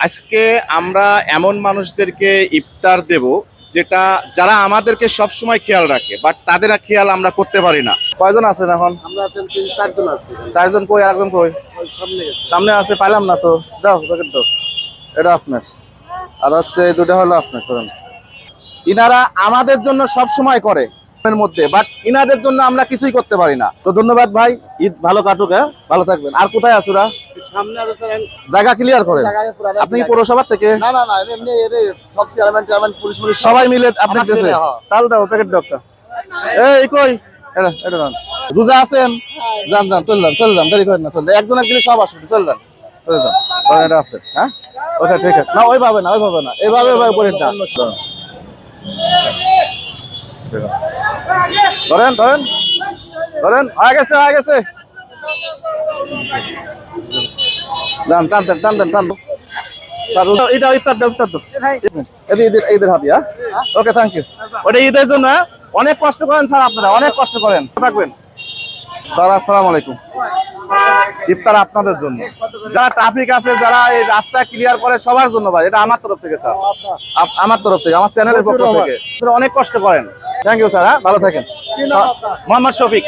আজকে আমরা এমন মানুষদেরকে ইফতার দেব যেটা যারা আমাদেরকে সব সময় খেয়াল রাখে বাট তাদের খেয়াল আমরা করতে পারি না। কয়জন আছেন এখন? আমরা আছেন তিন চারজন আছি। চারজন কই আরেকজন কই? সামনে সামনে আছে পাইলাম না তো। দাও প্যাকেট দাও। এটা আপনার। আর হচ্ছে দুটো হলো আপনার ধরেন। ইনারা আমাদের জন্য সব সময় করে এর মধ্যে বাট ইনাদের জন্য আমরা কিছুই করতে পারি না। তো ধন্যবাদ ভাই ঈদ ভালো কাটুক হ্যাঁ? ভালো থাকবেন। আর কোথায় আসুরা জায়গা ক্লিয়ার করেন। জায়গায় পুরো আপনি কি পৌরসভার থেকে? না না না এমনি সব চেয়ারম্যান চেয়ারম্যান পুলিশ পুলিশ সবাই মিলে আপনি ছেলে, হ্যাঁ। তাহলে দাও প্যাকেট ডক্টর এই কই? এটা এটা দাও। রোজা আছেন? যান যান চল যান চল যান। দেরি করেন না চল। একজন দিলে সব আসবে চল যান চলে যান। ধরেন এটা আপনার হ্যাঁ? ওকে ঠিক আছে। না ওইভাবে না ওইভাবে না। এইভাবে ওইভাবে পরে না ধরেন ধরেন। ধরেন হয়ে গেছে হয়ে গেছে। যান টান দেন টান দেন টান দেন। স্যার, ওটা- এটা ইফতার দাও ইফতার দাও এদের ঈদের ঈদের হাতি হ্যাঁ ওকে থ্যাংক ইউ ওটা ঈদের জন্য হ্যাঁ? অনেক কষ্ট করেন স্যার আপনারা অনেক কষ্ট করেন। থাকবেন। স্যার আসসালামু আলাইকুম। ইফতার আপনাদের জন্য। যারা ট্রাফিক আছে যারা এই রাস্তা ক্লিয়ার করে সবার জন্য ভাই এটা আমার তরফ থেকে স্যার। আমার তরফ থেকে আমার চ্যানেলের পক্ষ থেকে। অনেক কষ্ট করেন। থ্যাংক ইউ স্যার হ্যাঁ ভালো থাকেন। মোহাম্মদ শফিক।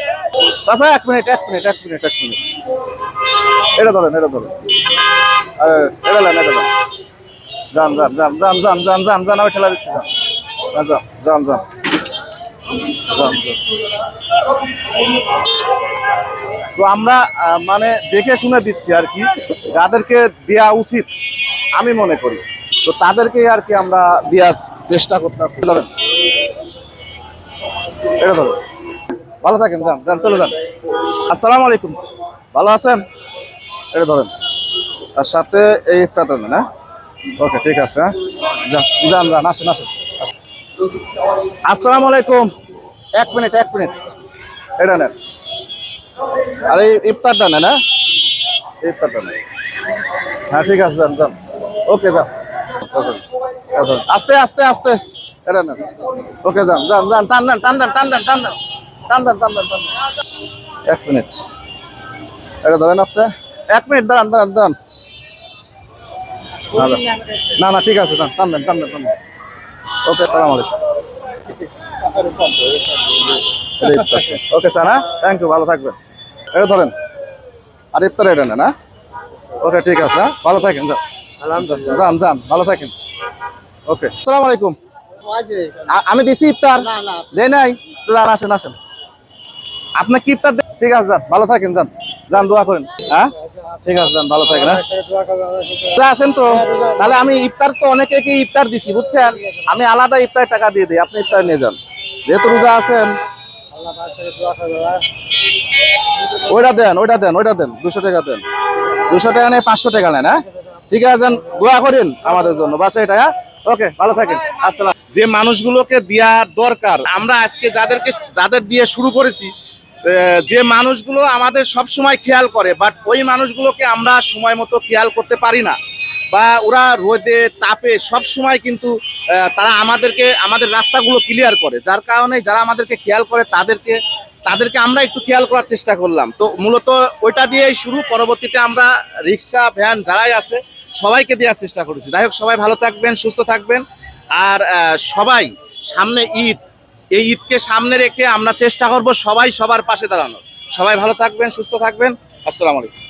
আচ্ছা এক মিনিট এক মিনিট এক মিনিট এক মিনিট এটা ধরেন এটা ধরেন। ঠেলা দিচ্ছি। তো আমরা মানে দেখে শুনে দিচ্ছি আর কি যাদেরকে দেয়া উচিত আমি মনে করি তো তাদেরকে আর কি আমরা দেওয়ার চেষ্টা করতেছি ধরেন এটা ধরেন ভালো থাকেন যান যান চলে যান আসসালামু আলাইকুম ভালো আছেন এটা ধরেন আর সাথে এই একটা দেন, না? ওকে, ঠিক আছে হ্যাঁ? যান যান যান, আসেন আসেন। আসসালামু আলাইকুম। এক মিনিট এক মিনিট। এটা নেন। আর এই ইফতারটা নেন হ্যাঁ? ইফতারটা নেন। হ্যাঁ ঠিক আছে, যান যান। ওকে, যান। আস্তে আস্তে আস্তে। এটা নেন। ওকে, যান যান যান, টান দেন টান দেন টান দেন টান দেন। টান দেন টান দেন টান দেন। এক মিনিট। এটা ধরেন আপনি। এক মিনিট, দাঁড়ান দাঁড়ান দাঁড়ান। না, না। না না ঠিক আছে যান টান দেন টান দেন টান দেন ওকে সালাম আলাইকুম। ওকে স্যার হ্যাঁ? থ্যাংক ইউ ভালো থাকবেন। এটা ধরেন। আর ইফতার এটা নেন হ্যাঁ? ওকে ঠিক আছে হ্যাঁ? ভালো থাকেন যান। যান যান ভালো থাকেন। ওকে সালাম আলাইকুম। আমি দিছি ইফতার। না না। দেয় নাই? যান আসেন আসেন। আপনার কি ইফতার ঠিক আছে যান ভালো থাকেন যান। যান দোয়া করেন হ্যাঁ? ঠিক আছে ভালো থাকেন হ্যাঁ। আছেন তো? তাহলে আমি ইফতার তো অনেকে কি ইফতার দিছি বুঝছেন? আমি আলাদা ইফতার টাকা দিয়ে দিই আপনি ইফতার নিয়ে যান। যেহেতু রোজা আছেন। ওইটা দেন ওইটা দেন ওইটা দেন দুশো টাকা দেন। দুশো টাকা নেই পাঁচশো টাকা নেন হ্যাঁ? ঠিক আছে দোয়া করেন আমাদের জন্য বাস এটা হ্যাঁ? ওকে ভালো থাকেন আসসালাম। যে মানুষগুলোকে দেওয়া দরকার আমরা আজকে যাদেরকে যাদের দিয়ে শুরু করেছি যে মানুষগুলো আমাদের সব সময় খেয়াল করে বাট ওই মানুষগুলোকে আমরা সময় মতো খেয়াল করতে পারি না। বা ওরা রোদে, তাপে সব সময় কিন্তু তারা আমাদেরকে, আমাদের রাস্তাগুলো ক্লিয়ার করে। যার কারণে যারা আমাদেরকে খেয়াল করে, তাদেরকে তাদেরকে আমরা একটু খেয়াল করার চেষ্টা করলাম। তো মূলত ওইটা দিয়েই শুরু। পরবর্তীতে আমরা রিক্সা, ভ্যান যারাই আছে, সবাইকে দেওয়ার চেষ্টা করেছি। যাই হোক, সবাই ভালো থাকবেন, সুস্থ থাকবেন। আর সবাই সামনে ঈদ এই ঈদকে সামনে রেখে আমরা চেষ্টা করব সবাই সবার পাশে দাঁড়ানোর। সবাই ভালো থাকবেন, সুস্থ থাকবেন। আসসালামু আলাইকুম।